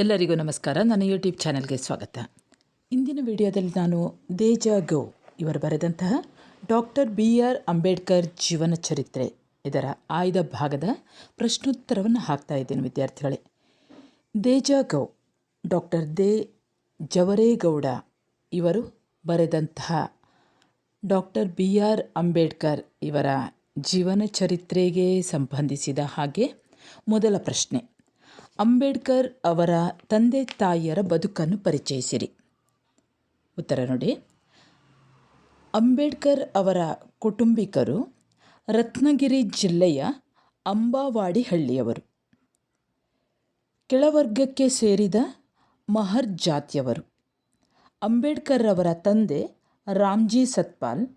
ಎಲ್ಲರಿಗೂ ನಮಸ್ಕಾರ. ನನ್ನ ಯೂಟ್ಯೂಬ್ ಚಾನೆಲ್ಗೆ ಸ್ವಾಗತ. ಇಂದಿನ ವಿಡಿಯೋದಲ್ಲಿ ನಾನು ದೇಜ ಗೌ ಇವರು ಬರೆದಂತಹ ಡಾಕ್ಟರ್ ಬಿ ಆರ್ ಅಂಬೇಡ್ಕರ್ ಜೀವನ ಚರಿತ್ರೆ ಇದರ ಆಯ್ದ ಭಾಗದ ಪ್ರಶ್ನೋತ್ತರವನ್ನು ಹಾಕ್ತಾ ಇದ್ದೇನೆ ವಿದ್ಯಾರ್ಥಿಗಳೇ. ದೇಜ ಗೌ, ಡಾಕ್ಟರ್ ದೇ ಜವರೇಗೌಡ ಇವರು ಬರೆದಂತಹ ಡಾಕ್ಟರ್ ಬಿ ಆರ್ ಅಂಬೇಡ್ಕರ್ ಇವರ ಜೀವನ ಚರಿತ್ರೆಗೆ ಸಂಬಂಧಿಸಿದ ಹಾಗೆ ಮೊದಲ ಪ್ರಶ್ನೆ. ಅಂಬೇಡ್ಕರ್ ಅವರ ತಂದೆ ತಾಯಿಯರ ಬದುಕನ್ನು ಪರಿಚಯಿಸಿರಿ. ಉತ್ತರ ನೋಡಿ. ಅಂಬೇಡ್ಕರ್ ಅವರ ಕುಟುಂಬಿಕರು ರತ್ನಗಿರಿ ಜಿಲ್ಲೆಯ ಅಂಬಾವಾಡಿ ಹಳ್ಳಿಯವರು ಕೆಳವರ್ಗಕ್ಕೆ ಸೇರಿದ ಮಹರ್ ಜಾತಿಯವರು. ಅಂಬೇಡ್ಕರ್ ಅವರ ತಂದೆ ರಾಮ್ಜಿ ಸತ್ಪಾಲ್,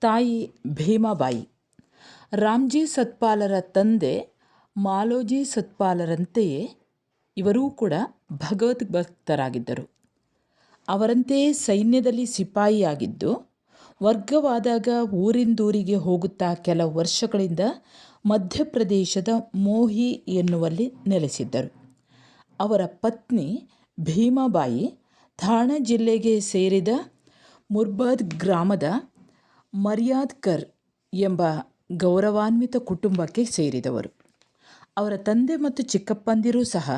ತಾಯಿ ಭೀಮಾಬಾಯಿ. ರಾಮ್ಜಿ ಸತ್ಪಾಲರ ತಂದೆ ಮಾಲೋಜಿ ಸತ್ಪಾಲರಂತೆಯೇ ಇವರೂ ಕೂಡ ಭಗವದ್ ಭಕ್ತರಾಗಿದ್ದರು. ಅವರಂತೆಯೇ ಸೈನ್ಯದಲ್ಲಿ ಸಿಪಾಯಿಯಾಗಿದ್ದು, ವರ್ಗವಾದಾಗ ಊರಿಂದೂರಿಗೆ ಹೋಗುತ್ತಾ ಕೆಲವು ವರ್ಷಗಳಿಂದ ಮಧ್ಯಪ್ರದೇಶದ ಮೋಹಿ ಎನ್ನುವಲ್ಲಿ ನೆಲೆಸಿದ್ದರು. ಅವರ ಪತ್ನಿ ಭೀಮಾಬಾಯಿ ಥಾಣೆ ಜಿಲ್ಲೆಗೆ ಸೇರಿದ ಮುರ್ಬಾದ್ ಗ್ರಾಮದ ಮರ್ಯಾದ್ಕರ್ ಎಂಬ ಗೌರವಾನ್ವಿತ ಕುಟುಂಬಕ್ಕೆ ಸೇರಿದವರು. ಅವರ ತಂದೆ ಮತ್ತು ಚಿಕ್ಕಪ್ಪಂದಿರೂ ಸಹ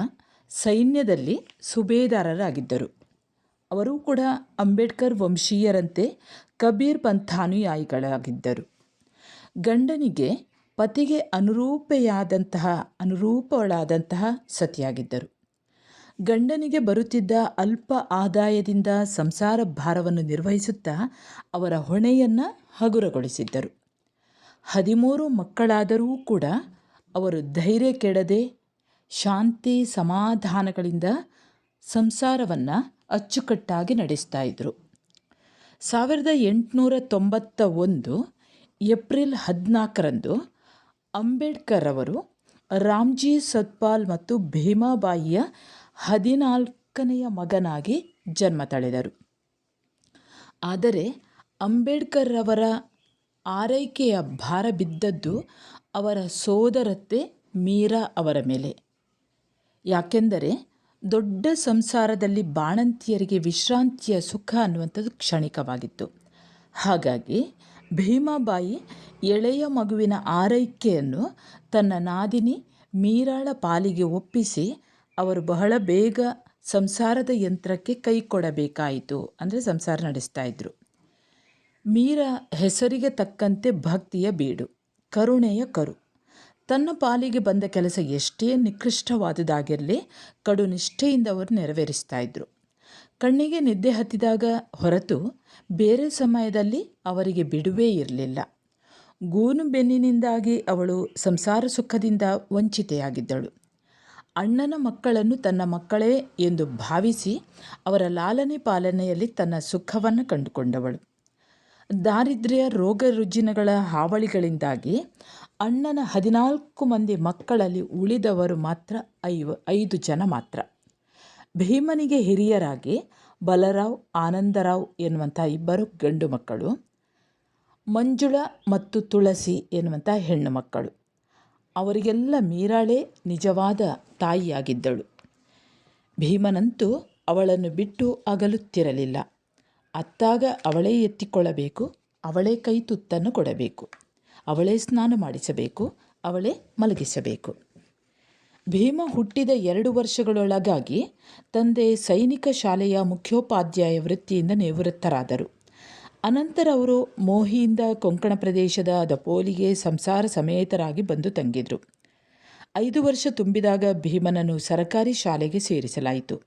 ಸೈನ್ಯದಲ್ಲಿ ಸುಬೇದಾರರಾಗಿದ್ದರು. ಅವರೂ ಕೂಡ ಅಂಬೇಡ್ಕರ್ ವಂಶೀಯರಂತೆ ಕಬೀರ್ ಪಂಥಾನುಯಾಯಿಗಳಾಗಿದ್ದರು. ಗಂಡನಿಗೆ ಪತಿಗೆ ಅನುರೂಪೆಯಾದಂತಹ, ಅನುರೂಪಳಾದಂತಹ ಸತಿಯಾಗಿದ್ದರು. ಗಂಡನಿಗೆ ಬರುತ್ತಿದ್ದ ಅಲ್ಪ ಆದಾಯದಿಂದ ಸಂಸಾರ ಭಾರವನ್ನು ನಿರ್ವಹಿಸುತ್ತಾ ಅವರ ಹೊಣೆಯನ್ನು ಹಗುರಗೊಳಿಸಿದ್ದರು. ಹದಿಮೂರು ಮಕ್ಕಳಾದರೂ ಕೂಡ ಅವರು ಧೈರ್ಯ ಕೆಡದೆ ಶಾಂತಿ ಸಮಾಧಾನಗಳಿಂದ ಸಂಸಾರವನ್ನು ಅಚ್ಚುಕಟ್ಟಾಗಿ ನಡೆಸ್ತಾ ಇದ್ದರು ಸಾವಿರದ ಎಂಟುನೂರ ತೊಂಬತ್ತ ಒಂದು ಏಪ್ರಿಲ್ ಹದಿನಾಲ್ಕರಂದು ಅಂಬೇಡ್ಕರ್ ಅವರು ರಾಮ್ಜಿ ಸತ್ಪಾಲ್ ಮತ್ತು ಭೀಮಾಬಾಯಿಯ ಹದಿನಾಲ್ಕನೆಯ ಮಗನಾಗಿ ಜನ್ಮ ತಳೆದರು. ಆದರೆ ಅಂಬೇಡ್ಕರ್ ಅವರ ಆರೈಕೆಯ ಭಾರ ಬಿದ್ದದ್ದು ಅವರ ಸೋದರತ್ತೆ ಮೀರಾ ಅವರ ಮೇಲೆ. ಯಾಕೆಂದರೆ ದೊಡ್ಡ ಸಂಸಾರದಲ್ಲಿ ಬಾಣಂತಿಯರಿಗೆ ವಿಶ್ರಾಂತಿಯ ಸುಖ ಅನ್ನುವಂಥದ್ದು ಕ್ಷಣಿಕವಾಗಿತ್ತು. ಹಾಗಾಗಿ ಭೀಮಾಬಾಯಿ ಎಳೆಯ ಮಗುವಿನ ಆರೈಕೆಯನ್ನು ತನ್ನ ನಾದಿನಿ ಮೀರಾಳ ಪಾಲಿಗೆ ಒಪ್ಪಿಸಿ ಅವರು ಬಹಳ ಬೇಗ ಸಂಸಾರದ ಯಂತ್ರಕ್ಕೆ ಕೈ ಕೊಡಬೇಕಾಯಿತು. ಅಂದರೆ ಸಂಸಾರ ನಡೆಸ್ತಾ ಇದ್ದರು ಮೀರಾ ಹೆಸರಿಗೆ ತಕ್ಕಂತೆ ಭಕ್ತಿಯ ಬೀಡು, ಕರುಣೆಯ ಕರು. ತನ್ನ ಪಾಲಿಗೆ ಬಂದ ಕೆಲಸ ಎಷ್ಟೇ ನಿಕೃಷ್ಟವಾದುದಾಗಿರಲಿ ಕಡು ನಿಷ್ಠೆಯಿಂದ ಅವರು ನೆರವೇರಿಸ್ತಾ ಇದ್ದರು ಕಣ್ಣಿಗೆ ನಿದ್ದೆ ಹತ್ತಿದಾಗ ಹೊರತು ಬೇರೆ ಸಮಯದಲ್ಲಿ ಅವರಿಗೆ ಬಿಡುವೇ ಇರಲಿಲ್ಲ. ಗೂನು ಬೆನ್ನಿನಿಂದಾಗಿ ಅವಳು ಸಂಸಾರ ಸುಖದಿಂದ ವಂಚಿತೆಯಾಗಿದ್ದಳು. ಅಣ್ಣನ ಮಕ್ಕಳನ್ನು ತನ್ನ ಮಕ್ಕಳೇ ಎಂದು ಭಾವಿಸಿ ಅವರ ಲಾಲನೆ ಪಾಲನೆಯಲ್ಲಿ ತನ್ನ ಸುಖವನ್ನು ಕಂಡುಕೊಂಡವಳು. ದಾರಿದ್ರ್ಯ, ರೋಗ ರುಜಿನಗಳ ಹಾವಳಿಗಳಿಂದಾಗಿ ಅಣ್ಣನ ಹದಿನಾಲ್ಕು ಮಂದಿ ಮಕ್ಕಳಲ್ಲಿ ಉಳಿದವರು ಮಾತ್ರ ಐವ, ಐದು ಜನ ಮಾತ್ರ. ಭೀಮನಿಗೆ ಹಿರಿಯರಾಗಿ ಬಲರಾವ್, ಆನಂದರಾವ್ ಎನ್ನುವಂಥ ಇಬ್ಬರು ಗಂಡು ಮಕ್ಕಳು, ಮಂಜುಳ ಮತ್ತು ತುಳಸಿ ಎನ್ನುವಂಥ ಹೆಣ್ಣು ಮಕ್ಕಳು. ಅವರಿಗೆಲ್ಲ ಮೀರಾಳೆ ನಿಜವಾದ ತಾಯಿಯಾಗಿದ್ದಳು. ಭೀಮನಂತೂ ಅವಳನ್ನು ಬಿಟ್ಟು ಅಗಲುತ್ತಿರಲಿಲ್ಲ. ಅತ್ತಾಗ ಅವಳೇ ಎತ್ತಿಕೊಳ್ಳಬೇಕು, ಅವಳೇ ಕೈ ತುತ್ತನ್ನು ಕೊಡಬೇಕು. ಅವಳೇ ಸ್ನಾನ ಮಾಡಿಸಬೇಕು, ಅವಳೇ ಮಲಗಿಸಬೇಕು. ಭೀಮ ಹುಟ್ಟಿದ ಎರಡು ವರ್ಷಗಳೊಳಗಾಗಿ ತಂದೆ ಸೈನಿಕ ಶಾಲೆಯ ಮುಖ್ಯೋಪಾಧ್ಯಾಯ ವೃತ್ತಿಯಿಂದ ನಿವೃತ್ತರಾದರು. ಅನಂತರ ಅವರು ಮೋಹಿಯಿಂದ ಕೊಂಕಣ ಪ್ರದೇಶದ ದಪೋಲಿಗೆ ಸಂಸಾರ ಸಮೇತರಾಗಿ ಬಂದು ತಂಗಿದ್ರು. ಐದು ವರ್ಷ ತುಂಬಿದಾಗ ಭೀಮನನ್ನು ಸರಕಾರಿ ಶಾಲೆಗೆ ಸೇರಿಸಲಾಯಿತು.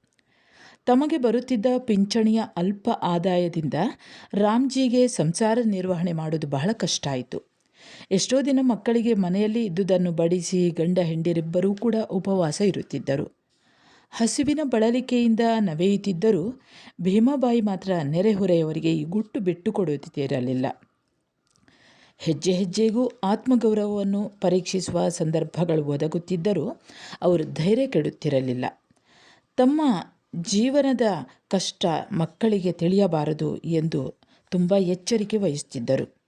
ತಮಗೆ ಬರುತ್ತಿದ್ದ ಪಿಂಚಣಿಯ ಅಲ್ಪ ಆದಾಯದಿಂದ ರಾಮ್ಜಿಗೆ ಸಂಸಾರ ನಿರ್ವಹಣೆ ಮಾಡೋದು ಬಹಳ ಕಷ್ಟ ಆಯಿತು. ಎಷ್ಟೋ ದಿನ ಮಕ್ಕಳಿಗೆ ಮನೆಯಲ್ಲಿ ಇದ್ದುದನ್ನು ಬಡಿಸಿ ಗಂಡ ಹೆಂಡಿರಿಬ್ಬರೂ ಕೂಡ ಉಪವಾಸ ಇರುತ್ತಿದ್ದರು. ಹಸಿವಿನ ಬಳಲಿಕೆಯಿಂದ ನವೆಯುತ್ತಿದ್ದರೂ ಭೀಮಾಬಾಯಿ ಮಾತ್ರ ನೆರೆಹೊರೆಯವರಿಗೆ ಈ ಗುಟ್ಟು ಬಿಟ್ಟು ಕೊಡುತ್ತಿರಲಿಲ್ಲ. ಹೆಜ್ಜೆ ಹೆಜ್ಜೆಗೂ ಆತ್ಮಗೌರವವನ್ನು ಪರೀಕ್ಷಿಸುವ ಸಂದರ್ಭಗಳು ಒದಗುತ್ತಿದ್ದರೂ ಅವರು ಧೈರ್ಯ ಕೆಡುತ್ತಿರಲಿಲ್ಲ. ತಮ್ಮ ಜೀವನದ ಕಷ್ಟ ಮಕ್ಕಳಿಗೆ ತಿಳಿಯಬಾರದು ಎಂದು ತುಂಬ ಎಚ್ಚರಿಕೆ ವಹಿಸುತ್ತಿದ್ದರು.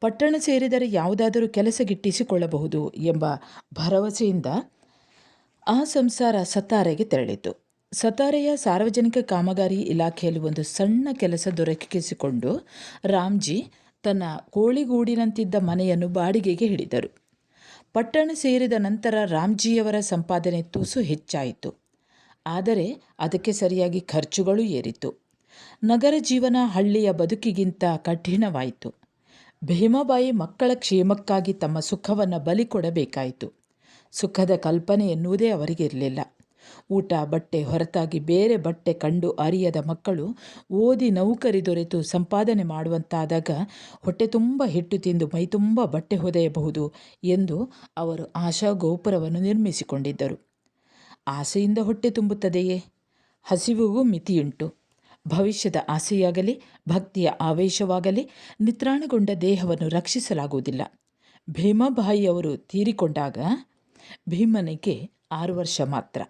ಪಟ್ಟಣ ಸೇರಿದರೆ ಯಾವುದಾದರೂ ಕೆಲಸ ಗಿಟ್ಟಿಸಿಕೊಳ್ಳಬಹುದು ಎಂಬ ಭರವಸೆಯಿಂದ ಆ ಸಂಸಾರ ಸತಾರೆಗೆ ತೆರಳಿತು. ಸತಾರೆಯ ಸಾರ್ವಜನಿಕ ಕಾಮಗಾರಿ ಇಲಾಖೆಯಲ್ಲಿ ಒಂದು ಸಣ್ಣ ಕೆಲಸ ದೊರಕಿಸಿಕೊಂಡು ರಾಮ್ಜಿ ತನ್ನ ಕೋಳಿಗೂಡಿನಂತಿದ್ದ ಮನೆಯನ್ನು ಬಾಡಿಗೆಗೆ ಹಿಡಿದರು. ಪಟ್ಟಣ ಸೇರಿದ ನಂತರ ರಾಮ್ಜಿಯವರ ಸಂಪಾದನೆ ತುಸು ಹೆಚ್ಚಾಯಿತು. ಆದರೆ ಅದಕ್ಕೆ ಸರಿಯಾಗಿ ಖರ್ಚುಗಳು ಏರಿತು. ನಗರ ಜೀವನ ಹಳ್ಳಿಯ ಬದುಕಿಗಿಂತ ಕಠಿಣವಾಯಿತು. ಭೀಮಾಬಾಯಿ ಮಕ್ಕಳ ಕ್ಷೇಮಕ್ಕಾಗಿ ತಮ್ಮ ಸುಖವನ್ನು ಬಲಿ ಕೊಡಬೇಕಾಯಿತು. ಸುಖದ ಕಲ್ಪನೆ ಎನ್ನುವುದೇ ಅವರಿಗಿರಲಿಲ್ಲ. ಊಟ, ಬಟ್ಟೆ ಹೊರತಾಗಿ ಬೇರೆ ಬಟ್ಟೆ ಕಂಡು ಅರಿಯದ ಮಕ್ಕಳು ಓದಿ ನೌಕರಿ ದೊರೆತು ಸಂಪಾದನೆ ಮಾಡುವಂತಾದಾಗ ಹೊಟ್ಟೆ ತುಂಬ ಹಿಟ್ಟು ತಿಂದು ಮೈತುಂಬ ಬಟ್ಟೆ ಹೊದೆಯಬಹುದು ಎಂದು ಅವರು ಆಶಾ ಗೋಪುರವನ್ನು ನಿರ್ಮಿಸಿಕೊಂಡಿದ್ದರು. ಆಸೆಯಿಂದ ಹೊಟ್ಟೆ ತುಂಬುತ್ತದೆಯೇ? ಹಸಿವಿಗೂ ಮಿತಿಯುಂಟು. ಭವಿಷ್ಯದ ಆಸೆಯಾಗಲಿ, ಭಕ್ತಿಯ ಆವೇಶವಾಗಲಿ, ನಿತ್ರಾಣಗೊಂಡ ದೇಹವನ್ನು ರಕ್ಷಿಸಲಾಗುವುದಿಲ್ಲ. ಭೀಮಾಬಾಯಿಯವರು ತೀರಿಕೊಂಡಾಗ ಭೀಮನಿಗೆ ಆರು ವರ್ಷ ಮಾತ್ರ.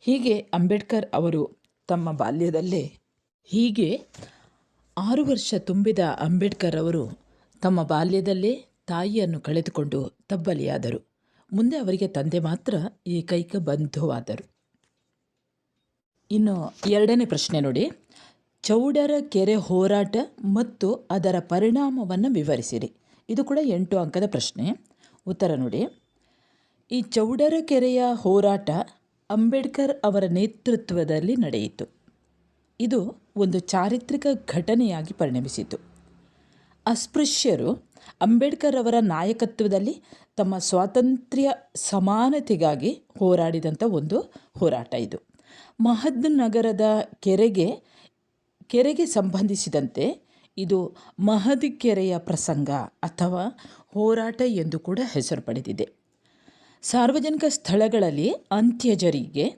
ಹೀಗೆ ಅಂಬೇಡ್ಕರ್ ಅವರು ತಮ್ಮ ಬಾಲ್ಯದಲ್ಲೇ ಹೀಗೆ ಆರು ವರ್ಷ ತುಂಬಿದ ಅಂಬೇಡ್ಕರ್ ಅವರು ತಮ್ಮ ಬಾಲ್ಯದಲ್ಲೇ ತಾಯಿಯನ್ನು ಕಳೆದುಕೊಂಡು ತಬ್ಬಲಿಯಾದರು. ಮುಂದೆ ಅವರಿಗೆ ತಂದೆ ಮಾತ್ರ ಏಕೈಕ ಬಂಧುವಾದರು. ಇನ್ನು ಎರಡನೇ ಪ್ರಶ್ನೆ ನೋಡಿ. ಚೌಡರ ಕೆರೆ ಹೋರಾಟ ಮತ್ತು ಅದರ ಪರಿಣಾಮವನ್ನು ವಿವರಿಸಿರಿ. ಇದು ಕೂಡ ಎಂಟು ಅಂಕದ ಪ್ರಶ್ನೆ. ಉತ್ತರ ನೋಡಿ. ಈ ಚೌಡರ ಕೆರೆಯ ಹೋರಾಟ ಅಂಬೇಡ್ಕರ್ ಅವರ ನೇತೃತ್ವದಲ್ಲಿ ನಡೆಯಿತು. ಇದು ಒಂದು ಚಾರಿತ್ರಿಕ ಘಟನೆಯಾಗಿ ಪರಿಣಮಿಸಿತು. ಅಸ್ಪೃಶ್ಯರು ಅಂಬೇಡ್ಕರ್ ಅವರ ನಾಯಕತ್ವದಲ್ಲಿ ತಮ್ಮ ಸ್ವಾತಂತ್ರ್ಯ ಸಮಾನತೆಗಾಗಿ ಹೋರಾಡಿದಂಥ ಒಂದು ಹೋರಾಟ ಇದು. ಮಹದ್ ನಗರದ ಕೆರೆಗೆ ಕೆರೆಗೆ ಸಂಬಂಧಿಸಿದಂತೆ ಇದು ಮಹದಿ ಕೆರೆಯ ಪ್ರಸಂಗ ಅಥವಾ ಹೋರಾಟ ಎಂದು ಕೂಡ ಹೆಸರು ಪಡೆದಿದೆ. ಸಾರ್ವಜನಿಕ ಸ್ಥಳಗಳಲ್ಲಿ ಅಂತ್ಯಜರಿಗೆ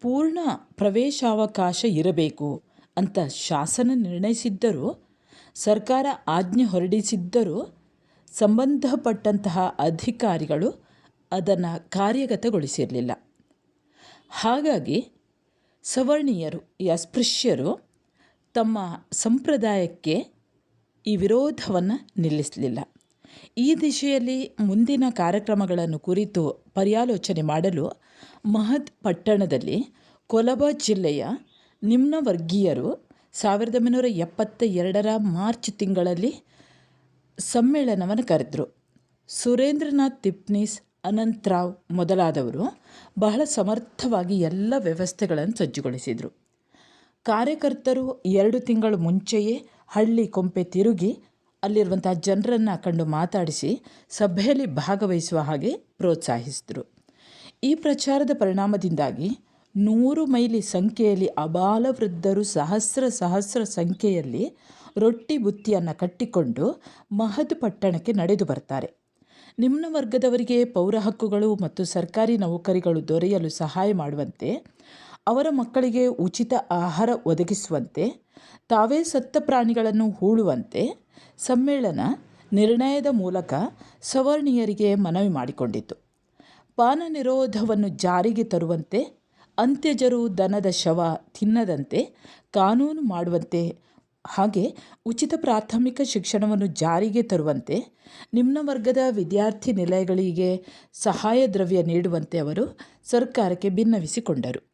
ಪೂರ್ಣ ಪ್ರವೇಶಾವಕಾಶ ಇರಬೇಕು ಅಂತ ಶಾಸನ ನಿರ್ಣಯಿಸಿದ್ದರೂ, ಸರ್ಕಾರ ಆಜ್ಞೆ ಹೊರಡಿಸಿದ್ದರೂ ಸಂಬಂಧಪಟ್ಟಂತಹ ಅಧಿಕಾರಿಗಳು ಅದನ್ನು ಕಾರ್ಯಗತಗೊಳಿಸಿರಲಿಲ್ಲ. ಹಾಗಾಗಿ ಸವರ್ಣೀಯರು ಈ ಅಸ್ಪೃಶ್ಯರು ತಮ್ಮ ಸಂಪ್ರದಾಯಕ್ಕೆ ಈ ವಿರೋಧವನ್ನು ನಿಲ್ಲಿಸಲಿಲ್ಲ. ಈ ದಿಶೆಯಲ್ಲಿ ಮುಂದಿನ ಕಾರ್ಯಕ್ರಮಗಳನ್ನು ಕುರಿತು ಪರ್ಯಾಲೋಚನೆ ಮಾಡಲು ಮಹದ್ ಪಟ್ಟಣದಲ್ಲಿ ಕೊಲಬ ಜಿಲ್ಲೆಯ ನಿಮ್ನವರ್ಗೀಯರು ಸಾವಿರದ ಒಂಬೈನೂರ ಎಪ್ಪತ್ತ ಎರಡರ ಮಾರ್ಚ್ ತಿಂಗಳಲ್ಲಿ ಸಮ್ಮೇಳನವನ್ನು ಕರೆದರು. ಸುರೇಂದ್ರನಾಥ್ ತಿಪ್ನೀಸ್ ಅನಂತರಾವ್ ಮೊದಲಾದವರು ಬಹಳ ಸಮರ್ಥವಾಗಿ ಎಲ್ಲ ವ್ಯವಸ್ಥೆಗಳನ್ನು ಸಜ್ಜುಗೊಳಿಸಿದರು. ಕಾರ್ಯಕರ್ತರು ಎರಡು ತಿಂಗಳು ಮುಂಚೆಯೇ ಹಳ್ಳಿ ಕೊಂಪೆ ತಿರುಗಿ ಅಲ್ಲಿರುವಂಥ ಜನರನ್ನು ಕಂಡು ಮಾತಾಡಿಸಿ ಸಭೆಯಲ್ಲಿ ಭಾಗವಹಿಸುವ ಹಾಗೆ ಪ್ರೋತ್ಸಾಹಿಸಿದರು. ಈ ಪ್ರಚಾರದ ಪರಿಣಾಮದಿಂದಾಗಿ ನೂರು ಮೈಲಿ ಸಂಖ್ಯೆಯಲ್ಲಿ ಅಬಾಲ ವೃದ್ಧರು ಸಹಸ್ರ ಸಹಸ್ರ ಸಂಖ್ಯೆಯಲ್ಲಿ ರೊಟ್ಟಿ ಬುತ್ತಿಯನ್ನು ಕಟ್ಟಿಕೊಂಡು ಮಹದ್ ಪಟ್ಟಣಕ್ಕೆ ನಡೆದು ಬರ್ತಾರೆ. ನಿಮ್ನ ವರ್ಗದವರಿಗೆ ಪೌರ ಹಕ್ಕುಗಳು ಮತ್ತು ಸರ್ಕಾರಿ ನೌಕರಿಗಳು ದೊರೆಯಲು ಸಹಾಯ ಮಾಡುವಂತೆ, ಅವರ ಮಕ್ಕಳಿಗೆ ಉಚಿತ ಆಹಾರ ಒದಗಿಸುವಂತೆ, ತಾವೇ ಸತ್ತ ಪ್ರಾಣಿಗಳನ್ನು ಹೂಳುವಂತೆ ಸಮ್ಮೇಳನ ನಿರ್ಣಯದ ಮೂಲಕ ಸವರ್ಣೀಯರಿಗೆ ಮನವಿ ಮಾಡಿಕೊಂಡಿತು. ಪಾನ ನಿರೋಧವನ್ನು ಜಾರಿಗೆ ತರುವಂತೆ, ಅಂತ್ಯಜರು ದನದ ಶವ ತಿನ್ನದಂತೆ, ಕಾನೂನು ಮಾಡುವಂತೆ ಹಾಗೆ ಉಚಿತ ಪ್ರಾಥಮಿಕ ಶಿಕ್ಷಣವನ್ನು ಜಾರಿಗೆ ತರುವಂತೆ ನಿಮ್ನ ವರ್ಗದ ವಿದ್ಯಾರ್ಥಿ ನಿಲಯಗಳಿಗೆ ಸಹಾಯ ದ್ರವ್ಯ ನೀಡುವಂತೆ ಅವರು ಸರ್ಕಾರಕ್ಕೆ ಭಿನ್ನವಿಸಿಕೊಂಡರು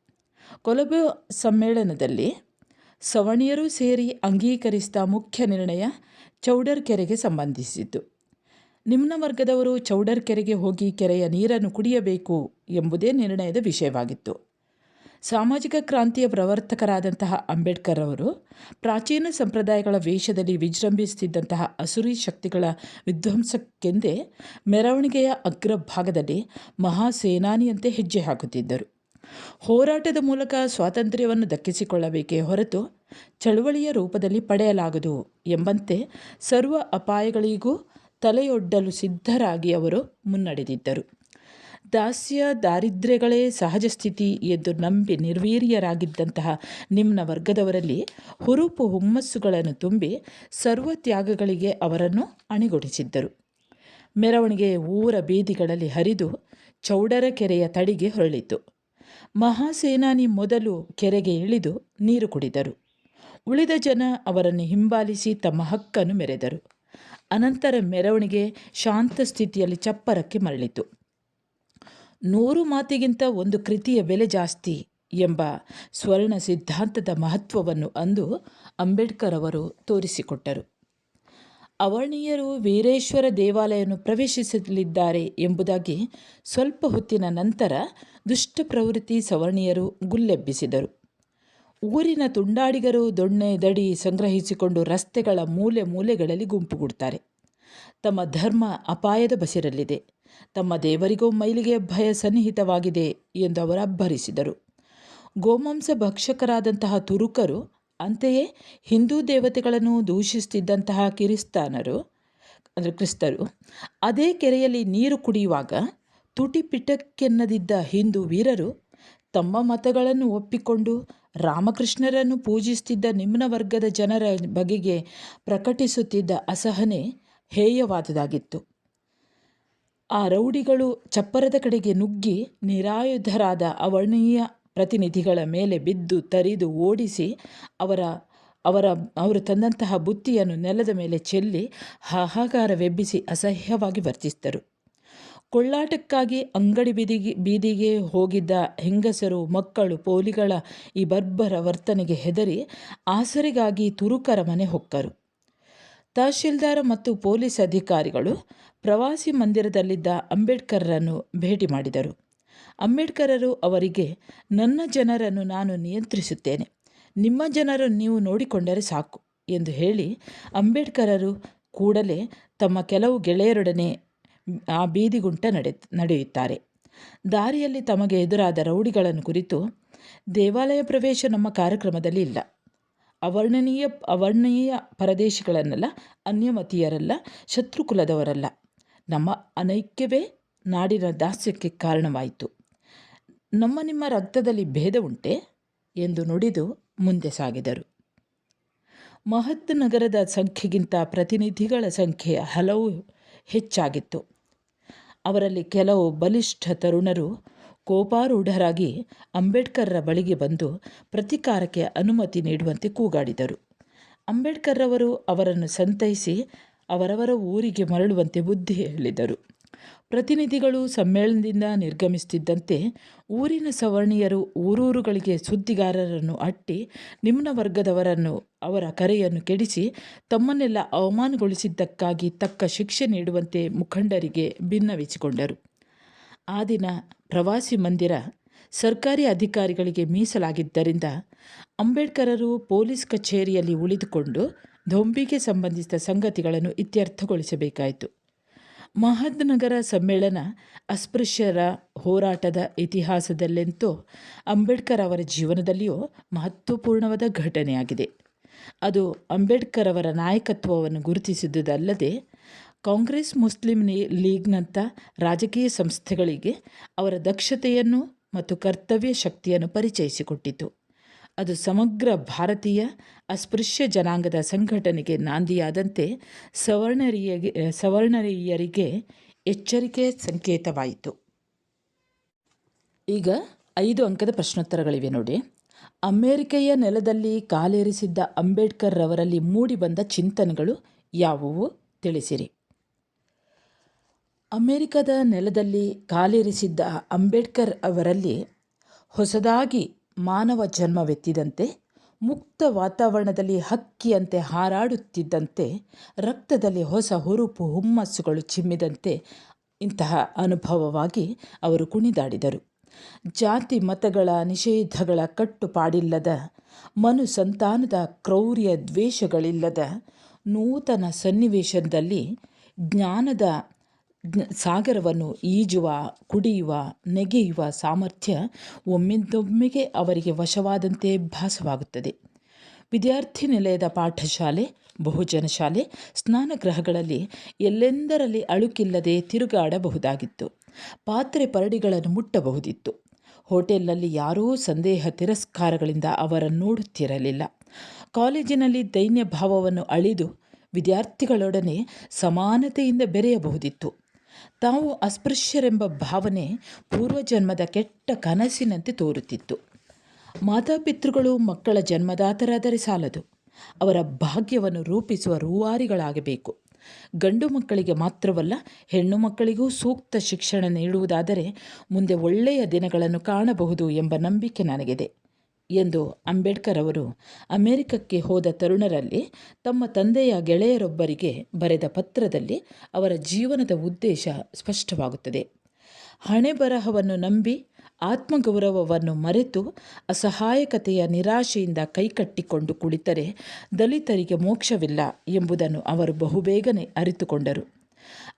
ಕೊಲಬೆ ಸಮ್ಮೇಳನದಲ್ಲಿ ಸವಣಿಯರು ಸೇರಿ ಅಂಗೀಕರಿಸಿದ ಮುಖ್ಯ ನಿರ್ಣಯ ಚೌಡರ್ ಕೆರೆಗೆ ಸಂಬಂಧಿಸಿತು ನಿಮ್ನ ವರ್ಗದವರು ಚೌಡರ್ ಕೆರೆಗೆ ಹೋಗಿ ಕೆರೆಯ ನೀರನ್ನು ಕುಡಿಯಬೇಕು ಎಂಬುದೇ ನಿರ್ಣಯದ ವಿಷಯವಾಗಿತ್ತು. ಸಾಮಾಜಿಕ ಕ್ರಾಂತಿಯ ಪ್ರವರ್ತಕರಾದಂತಹ ಅಂಬೇಡ್ಕರ್ ಅವರು ಪ್ರಾಚೀನ ಸಂಪ್ರದಾಯಗಳ ವೇಷದಲ್ಲಿ ವಿಜೃಂಭಿಸುತ್ತಿದ್ದಂತಹ ಅಸುರಿ ಶಕ್ತಿಗಳ ವಿಧ್ವಂಸಕ್ಕೆಂದೇ ಮೆರವಣಿಗೆಯ ಅಗ್ರಭಾಗದಲ್ಲಿ ಮಹಾಸೇನಾನಿಯಂತೆ ಹೆಜ್ಜೆ ಹಾಕುತ್ತಿದ್ದರು. ಹೋರಾಟದ ಮೂಲಕ ಸ್ವಾತಂತ್ರ್ಯವನ್ನು ದಕ್ಕಿಸಿಕೊಳ್ಳಬೇಕೇ ಹೊರತು ಚಳುವಳಿಯ ರೂಪದಲ್ಲಿ ಪಡೆಯಲಾಗದು ಎಂಬಂತೆ ಸರ್ವ ಅಪಾಯಗಳಿಗೂ ತಲೆಯೊಡ್ಡಲು ಸಿದ್ಧರಾಗಿ ಅವರು ಮುನ್ನಡೆದಿದ್ದರು. ದಾಸ್ಯ ದಾರಿದ್ರ್ಯಗಳೇ ಸಹಜ ಸ್ಥಿತಿ ಎಂದು ನಂಬಿ ನಿರ್ವೀರ್ಯರಾಗಿದ್ದಂತಹ ನಿಮ್ನ ವರ್ಗದವರಲ್ಲಿ ಹುರುಪು ಹುಮ್ಮಸ್ಸುಗಳನ್ನು ತುಂಬಿ ಸರ್ವತ್ಯಾಗಗಳಿಗೆ ಅವರನ್ನು ಅಣಿಗೊಳಿಸಿದ್ದರು. ಮೆರವಣಿಗೆ ಊರ ಬೀದಿಗಳಲ್ಲಿ ಹರಿದು ಚೌಡರ ಕೆರೆಯ ತಡಿಗೆ ಹೊರಳಿತು. ಮಹಾಸೇನಾನಿ ಮೊದಲು ಕೆರೆಗೆ ಇಳಿದು ನೀರು ಕುಡಿದರು. ಉಳಿದ ಜನ ಅವರನ್ನು ಹಿಂಬಾಲಿಸಿ ತಮ್ಮ ಹಕ್ಕನ್ನು ಮೆರೆದರು. ಅನಂತರ ಮೆರವಣಿಗೆ ಶಾಂತ ಸ್ಥಿತಿಯಲ್ಲಿ ಚಪ್ಪರಕ್ಕೆ ಮರಳಿತು. ನೂರು ಮಾತಿಗಿಂತ ಒಂದು ಕೃತಿಯ ಬೆಲೆ ಜಾಸ್ತಿ ಎಂಬ ಸ್ವರ್ಣ ಸಿದ್ಧಾಂತದ ಮಹತ್ವವನ್ನು ಅಂದು ಅಂಬೇಡ್ಕರ್ ಅವರು ತೋರಿಸಿಕೊಟ್ಟರು. ಅವರ್ಣೀಯರು ವೀರೇಶ್ವರ ದೇವಾಲಯವನ್ನು ಪ್ರವೇಶಿಸಲಿದ್ದಾರೆ ಎಂಬುದಾಗಿ ಸ್ವಲ್ಪ ಹೊತ್ತಿನ ನಂತರ ದುಷ್ಟ ಪ್ರವೃತ್ತಿ ಸವರ್ಣೀಯರು ಗುಲ್ಲೆಬ್ಬಿಸಿದರು. ಊರಿನ ತುಂಡಾಡಿಗರು ದೊಣ್ಣೆ ದಡಿ ಸಂಗ್ರಹಿಸಿಕೊಂಡು ರಸ್ತೆಗಳ ಮೂಲೆ ಮೂಲೆಗಳಲ್ಲಿ ಗುಂಪುಗೂಡ್ತಾರೆ. ತಮ್ಮ ಧರ್ಮ ಅಪಾಯದ ಬಸಿರಲ್ಲಿದೆ. ತಮ್ಮ ದೇವರಿಗೂ ಮೈಲಿಗೆ ಭಯ ಸನ್ನಿಹಿತವಾಗಿದೆ ಎಂದು ಅವರು ಅಬ್ಬರಿಸಿದರು. ಗೋಮಾಂಸ ಭಕ್ಷಕರಾದಂತಹ ತುರುಕರು, ಅಂತೆಯೇ ಹಿಂದೂ ದೇವತೆಗಳನ್ನು ದೂಷಿಸುತ್ತಿದ್ದಂತಹ ಕಿರಿಸ್ತಾನರು, ಅಂದರೆ ಕ್ರಿಸ್ತರು, ಅದೇ ಕೆರೆಯಲ್ಲಿ ನೀರು ಕುಡಿಯುವಾಗ ತುಟಿ ಪಿಟಕ್ಕೆನ್ನದಿದ್ದ ಹಿಂದೂ ವೀರರು ತಮ್ಮ ಮತಗಳನ್ನು ಒಪ್ಪಿಕೊಂಡು ರಾಮಕೃಷ್ಣರನ್ನು ಪೂಜಿಸುತ್ತಿದ್ದ ನಿಮ್ನ ವರ್ಗದ ಜನರ ಬಗೆಗೆ ಪ್ರಕಟಿಸುತ್ತಿದ್ದ ಅಸಹನೆ ಹೇಯವಾದುದಾಗಿತ್ತು. ಆ ರೌಡಿಗಳು ಚಪ್ಪರದ ಕಡೆಗೆ ನುಗ್ಗಿ ನಿರಾಯುಧರಾದ ಅವರ್ಣೀಯ ಪ್ರತಿನಿಧಿಗಳ ಮೇಲೆ ಬಿದ್ದು ತರಿದು ಓಡಿಸಿ ಅವರ ಅವರ, ಅವರು ತಂದಂತಹ ಬುತ್ತಿಯನ್ನು ನೆಲದ ಮೇಲೆ ಚೆಲ್ಲಿ ಹಾಹಾಕಾರವೆಬ್ಬಿಸಿ ಅಸಹ್ಯವಾಗಿ ವರ್ತಿಸಿದರು. ಕೊಳ್ಳಾಟಕ್ಕಾಗಿ ಅಂಗಡಿ ಬೀದಿಗೆ ಬೀದಿಗೆ ಹೋಗಿದ್ದ ಹೆಂಗಸರು, ಮಕ್ಕಳು, ಪೋಲಿಗಳ ಈ ಬರ್ಬರ ವರ್ತನೆಗೆ ಹೆದರಿ ಆಸರೆಗಾಗಿ ತುರುಕರ ಮನೆ ಹೊಕ್ಕರು. ತಹಶೀಲ್ದಾರ್ ಮತ್ತು ಪೊಲೀಸ್ ಅಧಿಕಾರಿಗಳು ಪ್ರವಾಸಿ ಮಂದಿರದಲ್ಲಿದ್ದ ಅಂಬೇಡ್ಕರ್ರನ್ನು ಭೇಟಿ ಮಾಡಿದರು. ಅಂಬೇಡ್ಕರರು ಅವರಿಗೆ, ನನ್ನ ಜನರನ್ನು ನಾನು ನಿಯಂತ್ರಿಸುತ್ತೇನೆ. ನಿಮ್ಮ ಜನರನ್ನು ನೀವು ನೋಡಿಕೊಂಡರೆ ಸಾಕು ಎಂದು ಹೇಳಿ, ಅಂಬೇಡ್ಕರರು ಕೂಡಲೇ ತಮ್ಮ ಕೆಲವು ಗೆಳೆಯರೊಡನೆ ಆ ಬೀದಿಗುಂಟ ನಡೆ, ನಡೆಯುತ್ತಾರೆ. ದಾರಿಯಲ್ಲಿ ತಮಗೆ ಎದುರಾದ ರೌಡಿಗಳನ್ನು ಕುರಿತು ದೇವಾಲಯ ಪ್ರವೇಶ ನಮ್ಮ ಕಾರ್ಯಕ್ರಮದಲ್ಲಿ ಇಲ್ಲ. ಅವರ್ಣನೀಯ ಅವರ್ಣೀಯ ಪರದೇಶಿಗಳನ್ನಲ್ಲ, ಅನ್ಯಮತೀಯರಲ್ಲ, ಶತ್ರುಕುಲದವರಲ್ಲ. ನಮ್ಮ ಅನೈಕ್ಯವೇ ನಾಡಿನ ದಾಸ್ಯಕ್ಕೆ ಕಾರಣವಾಯಿತು. ನಮ್ಮ ನಿಮ್ಮ ರಕ್ತದಲ್ಲಿ ಭೇದ ಉಂಟೆ ಎಂದು ನುಡಿದು ಮುಂದೆ ಸಾಗಿದರು. ಮಹತ್ ನಗರದ ಸಂಖ್ಯೆಗಿಂತ ಪ್ರತಿನಿಧಿಗಳ ಸಂಖ್ಯೆ ಹಲವು ಹೆಚ್ಚಾಗಿತ್ತು. ಅವರಲ್ಲಿ ಕೆಲವು ಬಲಿಷ್ಠ ತರುಣರು ಕೋಪಾರೂಢರಾಗಿ ಅಂಬೇಡ್ಕರ್ರ ಬಳಿಗೆ ಬಂದು ಪ್ರತಿಕಾರಕ್ಕೆ ಅನುಮತಿ ನೀಡುವಂತೆ ಕೂಗಾಡಿದರು. ಅಂಬೇಡ್ಕರ್ರವರು ಅವರನ್ನು ಸಂತೈಸಿ ಅವರವರ ಊರಿಗೆ ಮರಳುವಂತೆ ಬುದ್ಧಿ ಹೇಳಿದರು. ಪ್ರತಿನಿಧಿಗಳು ಸಮ್ಮೇಳನದಿಂದ ನಿರ್ಗಮಿಸುತ್ತಿದ್ದಂತೆ ಊರಿನ ಸವರ್ಣೀಯರು ಊರೂರುಗಳಿಗೆ ಸುದ್ದಿಗಾರರನ್ನು ಅಟ್ಟಿ ನಿಮ್ನ ವರ್ಗದವರನ್ನು ಅವರ ಕರೆಯನ್ನು ಕೆಡಿಸಿ ತಮ್ಮನ್ನೆಲ್ಲ ಅವಮಾನಗೊಳಿಸಿದ್ದಕ್ಕಾಗಿ ತಕ್ಕ ಶಿಕ್ಷೆ ನೀಡುವಂತೆ ಮುಖಂಡರಿಗೆ ಭಿನ್ನವಿಸಿಕೊಂಡರು. ಆ ದಿನ ಪ್ರವಾಸಿ ಮಂದಿರ ಸರ್ಕಾರಿ ಅಧಿಕಾರಿಗಳಿಗೆ ಮೀಸಲಾಗಿದ್ದರಿಂದ ಅಂಬೇಡ್ಕರರು ಪೊಲೀಸ್ ಕಚೇರಿಯಲ್ಲಿ ಉಳಿದುಕೊಂಡು ದೊಂಬಿಗೆ ಸಂಬಂಧಿಸಿದ ಸಂಗತಿಗಳನ್ನು ಇತ್ಯರ್ಥಗೊಳಿಸಬೇಕಾಯಿತು. ಮಹದ್ನಗರ ಸಮ್ಮೇಳನ ಅಸ್ಪೃಶ್ಯರ ಹೋರಾಟದ ಇತಿಹಾಸದಲ್ಲೆಂತೂ ಅಂಬೇಡ್ಕರ್ ಅವರ ಜೀವನದಲ್ಲಿಯೂ ಮಹತ್ವಪೂರ್ಣವಾದ ಘಟನೆಯಾಗಿದೆ. ಅದು ಅಂಬೇಡ್ಕರ್ ಅವರ ನಾಯಕತ್ವವನ್ನು ಗುರುತಿಸಿದುದಲ್ಲದೆ ಕಾಂಗ್ರೆಸ್ ಮುಸ್ಲಿಂ ಲೀಗ್ನಂಥ ರಾಜಕೀಯ ಸಂಸ್ಥೆಗಳಿಗೆ ಅವರ ದಕ್ಷತೆಯನ್ನು ಮತ್ತು ಕರ್ತವ್ಯ ಶಕ್ತಿಯನ್ನು ಪರಿಚಯಿಸಿಕೊಟ್ಟಿತು. ಅದು ಸಮಗ್ರ ಭಾರತೀಯ ಅಸ್ಪೃಶ್ಯ ಜನಾಂಗದ ಸಂಘಟನೆಗೆ ನಾಂದಿಯಾದಂತೆ ಸವರ್ಣರೀಯಗೆ ಸವರ್ಣರಿಯರಿಗೆ ಎಚ್ಚರಿಕೆ ಸಂಕೇತವಾಯಿತು. ಈಗ ಐದು ಅಂಕದ ಪ್ರಶ್ನೋತ್ತರಗಳಿವೆ ನೋಡಿ. ಅಮೇರಿಕೆಯ ನೆಲದಲ್ಲಿ ಕಾಲೇರಿಸಿದ್ದ ಅಂಬೇಡ್ಕರ್ ರವರಲ್ಲಿ ಮೂಡಿಬಂದ ಚಿಂತನೆಗಳು ಯಾವುವು? ತಿಳಿಸಿರಿ. ಅಮೆರಿಕದ ನೆಲದಲ್ಲಿ ಕಾಲೇರಿಸಿದ್ದ ಅಂಬೇಡ್ಕರ್ ಅವರಲ್ಲಿ ಹೊಸದಾಗಿ ಮಾನವ ಜನ್ಮವೆತ್ತಿದಂತೆ, ಮುಕ್ತ ವಾತಾವರಣದಲ್ಲಿ ಹಕ್ಕಿಯಂತೆ ಹಾರಾಡುತ್ತಿದ್ದಂತೆ, ರಕ್ತದಲ್ಲಿ ಹೊಸ ಹುರುಪು ಹುಮ್ಮಸ್ಸುಗಳು ಚಿಮ್ಮಿದಂತೆ ಇಂತಹ ಅನುಭವವಾಗಿ ಅವರು ಕುಣಿದಾಡಿದರು. ಜಾತಿ ಮತಗಳ ನಿಷೇಧಗಳ ಕಟ್ಟುಪಾಡಿಲ್ಲದ, ಮನು ಸಂತಾನದ ಕ್ರೌರ್ಯ ದ್ವೇಷಗಳಿಲ್ಲದ ನೂತನ ಸನ್ನಿವೇಶದಲ್ಲಿ ಜ್ಞಾನದ ಸಾಗರವನ್ನು ಈಜುವ, ಕುಡಿಯುವ, ನೆಗೆಯುವ ಸಾಮರ್ಥ್ಯ ಒಮ್ಮಿಂದೊಮ್ಮೆಗೆ ಅವರಿಗೆ ವಶವಾದಂತೆ ಭಾಸವಾಗುತ್ತದೆ. ವಿದ್ಯಾರ್ಥಿ ನಿಲಯದ ಪಾಠಶಾಲೆ ಬಹುಜನ ಶಾಲೆ ಸ್ನಾನಗೃಹಗಳಲ್ಲಿ ಎಲ್ಲೆಂದರಲ್ಲಿ ಅಳುಕಿಲ್ಲದೆ ತಿರುಗಾಡಬಹುದಾಗಿತ್ತು. ಪಾತ್ರೆ ಪರಡಿಗಳನ್ನು ಮುಟ್ಟಬಹುದಿತ್ತು. ಹೋಟೆಲ್ನಲ್ಲಿ ಯಾರೂ ಸಂದೇಹ ತಿರಸ್ಕಾರಗಳಿಂದ ಅವರನ್ನು ನೋಡುತ್ತಿರಲಿಲ್ಲ. ಕಾಲೇಜಿನಲ್ಲಿ ದೈನ್ಯ ಭಾವವನ್ನು ಅಳಿದು ವಿದ್ಯಾರ್ಥಿಗಳೊಡನೆ ಸಮಾನತೆಯಿಂದ ಬೆರೆಯಬಹುದಿತ್ತು. ತಾವು ಅಸ್ಪೃಶ್ಯರೆಂಬ ಭಾವನೆ ಪೂರ್ವಜನ್ಮದ ಕೆಟ್ಟ ಕನಸಿನಂತೆ ತೋರುತ್ತಿತ್ತು. ಮಾತಾಪಿತೃಗಳು ಮಕ್ಕಳ ಜನ್ಮದಾತರಾದರೆ ಸಾಲದು. ಅವರ ಭಾಗ್ಯವನ್ನು ರೂಪಿಸುವ ರೂವಾರಿಗಳಾಗಬೇಕು. ಗಂಡು ಮಕ್ಕಳಿಗೆ ಮಾತ್ರವಲ್ಲ, ಹೆಣ್ಣು ಮಕ್ಕಳಿಗೂ ಸೂಕ್ತ ಶಿಕ್ಷಣ ನೀಡುವುದಾದರೆ ಮುಂದೆ ಒಳ್ಳೆಯ ದಿನಗಳನ್ನು ಕಾಣಬಹುದು ಎಂಬ ನಂಬಿಕೆ ನನಗಿದೆ. ಎಂದು ಅಂಬೇಡ್ಕರ್ ಅವರು ಅಮೆರಿಕಕ್ಕೆ ಹೋದ ತರುಣರಲ್ಲಿ ತಮ್ಮ ತಂದೆಯ ಗೆಳೆಯರೊಬ್ಬರಿಗೆ ಬರೆದ ಪತ್ರದಲ್ಲಿ ಅವರ ಜೀವನದ ಉದ್ದೇಶ ಸ್ಪಷ್ಟವಾಗುತ್ತದೆ. ಹಣೆ ಬರಹವನ್ನು ನಂಬಿ, ಆತ್ಮಗೌರವವನ್ನು ಮರೆತು, ಅಸಹಾಯಕತೆಯ ನಿರಾಶೆಯಿಂದ ಕೈಕಟ್ಟಿಕೊಂಡು ಕುಳಿತರೆ ದಲಿತರಿಗೆ ಮೋಕ್ಷವಿಲ್ಲ ಎಂಬುದನ್ನು ಅವರು ಬಹುಬೇಗನೆ ಅರಿತುಕೊಂಡರು.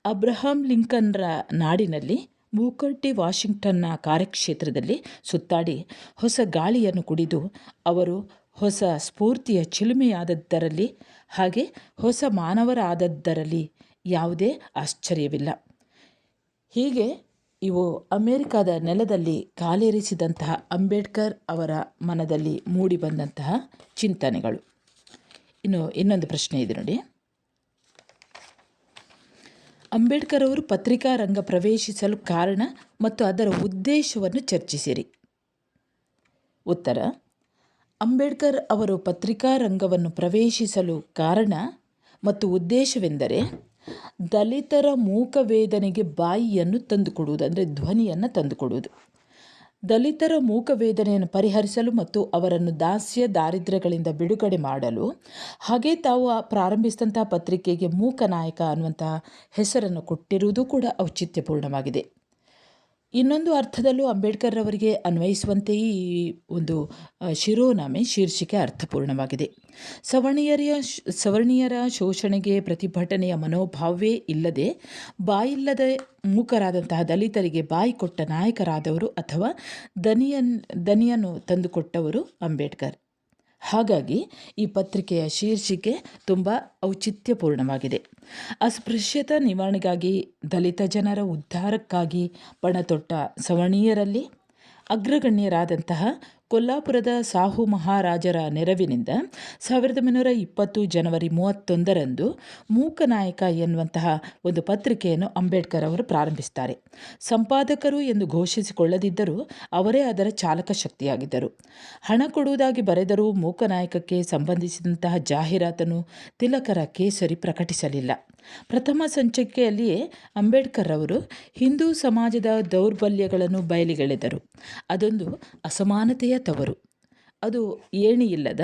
ಅಬ್ರಹಾಂ ಲಿಂಕನ್ರ ನಾಡಿನಲ್ಲಿ ಮೂಕರ್ಟಿ, ವಾಷಿಂಗ್ಟನ್ನ ಕಾರ್ಯಕ್ಷೇತ್ರದಲ್ಲಿ ಸುತ್ತಾಡಿ ಹೊಸ ಗಾಳಿಯನ್ನು ಕುಡಿದು ಅವರು ಹೊಸ ಸ್ಫೂರ್ತಿಯ ಚಿಲುಮೆಯಾದದ್ದರಲ್ಲಿ ಹಾಗೆ ಹೊಸ ಮಾನವರಾದದ್ದರಲ್ಲಿ ಯಾವುದೇ ಆಶ್ಚರ್ಯವಿಲ್ಲ. ಹೀಗೆ ಇವು ಅಮೇರಿಕಾದ ನೆಲದಲ್ಲಿ ಕಾಲೇರಿಸಿದಂತಹ ಅಂಬೇಡ್ಕರ್ ಅವರ ಮನದಲ್ಲಿ ಮೂಡಿಬಂದಂತಹ ಚಿಂತನೆಗಳು. ಇನ್ನು ಇನ್ನೊಂದು ಪ್ರಶ್ನೆ ಇದೆ ನೋಡಿ. ಅಂಬೇಡ್ಕರ್ ಅವರು ಪತ್ರಿಕಾ ರಂಗ ಪ್ರವೇಶಿಸಲು ಕಾರಣ ಮತ್ತು ಅದರ ಉದ್ದೇಶವನ್ನು ಚರ್ಚಿಸಿರಿ. ಉತ್ತರ, ಅಂಬೇಡ್ಕರ್ ಅವರು ಪತ್ರಿಕಾ ರಂಗವನ್ನು ಪ್ರವೇಶಿಸಲು ಕಾರಣ ಮತ್ತು ಉದ್ದೇಶವೆಂದರೆ ದಲಿತರ ಮೂಕ ವೇದನೆಗೆ ಬಾಯಿಯನ್ನು ತಂದುಕೊಡುವುದು, ಅಂದರೆ ಧ್ವನಿಯನ್ನು ತಂದುಕೊಡುವುದು. ದಲಿತರ ಮೂಕ ವೇದನೆಯನ್ನು ಪರಿಹರಿಸಲು ಮತ್ತು ಅವರನ್ನು ದಾಸ್ಯ ದಾರಿದ್ರ್ಯಗಳಿಂದ ಬಿಡುಗಡೆ ಮಾಡಲು, ಹಾಗೆ ತಾವು ಪ್ರಾರಂಭಿಸಿದಂಥ ಪತ್ರಿಕೆಗೆ ಮೂಕ ನಾಯಕ ಅನ್ನುವಂತಹ ಹೆಸರನ್ನು ಕೊಟ್ಟಿರುವುದು ಕೂಡ ಔಚಿತ್ಯಪೂರ್ಣವಾಗಿದೆ. ಇನ್ನೊಂದು ಅರ್ಥದಲ್ಲೂ ಅಂಬೇಡ್ಕರ್ ಅವರಿಗೆ ಅನ್ವಯಿಸುವಂತೆ ಈ ಒಂದು ಶಿರೋನಾಮೆ ಶೀರ್ಷಿಕೆ ಅರ್ಥಪೂರ್ಣವಾಗಿದೆ. ಸವರ್ಣೀಯರ ಸವರ್ಣೀಯರ ಶೋಷಣೆಗೆ ಪ್ರತಿಭಟನೆಯ ಮನೋಭಾವವೇ ಇಲ್ಲದೆ ಬಾಯಿಲ್ಲದೆ ಮೂಕರಾದಂತಹ ದಲಿತರಿಗೆ ಬಾಯಿ ಕೊಟ್ಟ ನಾಯಕರಾದವರು ಅಥವಾ ದನಿಯನ್, ದನಿಯನ್ನು ತಂದುಕೊಟ್ಟವರು ಅಂಬೇಡ್ಕರ್. ಹಾಗಾಗಿ ಈ ಪತ್ರಿಕೆಯ ಶೀರ್ಷಿಕೆ ತುಂಬ ಔಚಿತ್ಯಪೂರ್ಣವಾಗಿದೆ. ಅಸ್ಪೃಶ್ಯತ ನಿವಾರಣೆಗಾಗಿ ದಲಿತ ಜನರ ಉದ್ಧಾರಕ್ಕಾಗಿ ಪಣತೊಟ್ಟ ಸವರ್ಣೀಯರಲ್ಲಿ ಅಗ್ರಗಣ್ಯರಾದಂತಹ ಕೊಲ್ಲಾಪುರದ ಸಾಹು ಮಹಾರಾಜರ ನೆರವಿನಿಂದ ಸಾವಿರದ ಒಂಬೈನೂರ ಇಪ್ಪತ್ತು ಜನವರಿ ಮೂವತ್ತೊಂದರಂದು ಮೂಕನಾಯಕ ಎನ್ನುವಂತಹ ಒಂದು ಪತ್ರಿಕೆಯನ್ನು ಅಂಬೇಡ್ಕರ್ ಅವರು ಪ್ರಾರಂಭಿಸ್ತಾರೆ ಸಂಪಾದಕರು ಎಂದು ಘೋಷಿಸಿಕೊಳ್ಳದಿದ್ದರೂ ಅವರೇ ಅದರ ಚಾಲಕ ಶಕ್ತಿಯಾಗಿದ್ದರು. ಹಣ ಕೊಡುವುದಾಗಿ ಬರೆದರೂ ಮೂಕನಾಯಕಕ್ಕೆ ಸಂಬಂಧಿಸಿದಂತಹ ಜಾಹೀರಾತನ್ನು ತಿಲಕರ ಕೇಸರಿ ಪ್ರಕಟಿಸಲಿಲ್ಲ. ಪ್ರಥಮ ಸಂಚಿಕೆಯಲ್ಲಿಯೇ ಅಂಬೇಡ್ಕರ್ ಅವರು ಹಿಂದೂ ಸಮಾಜದ ದೌರ್ಬಲ್ಯಗಳನ್ನು ಬಯಲಿಗೆಳೆದರು. ಅದೊಂದು ಅಸಮಾನತೆಯ ತವರು ಅದು ಏಣಿಯಿಲ್ಲದ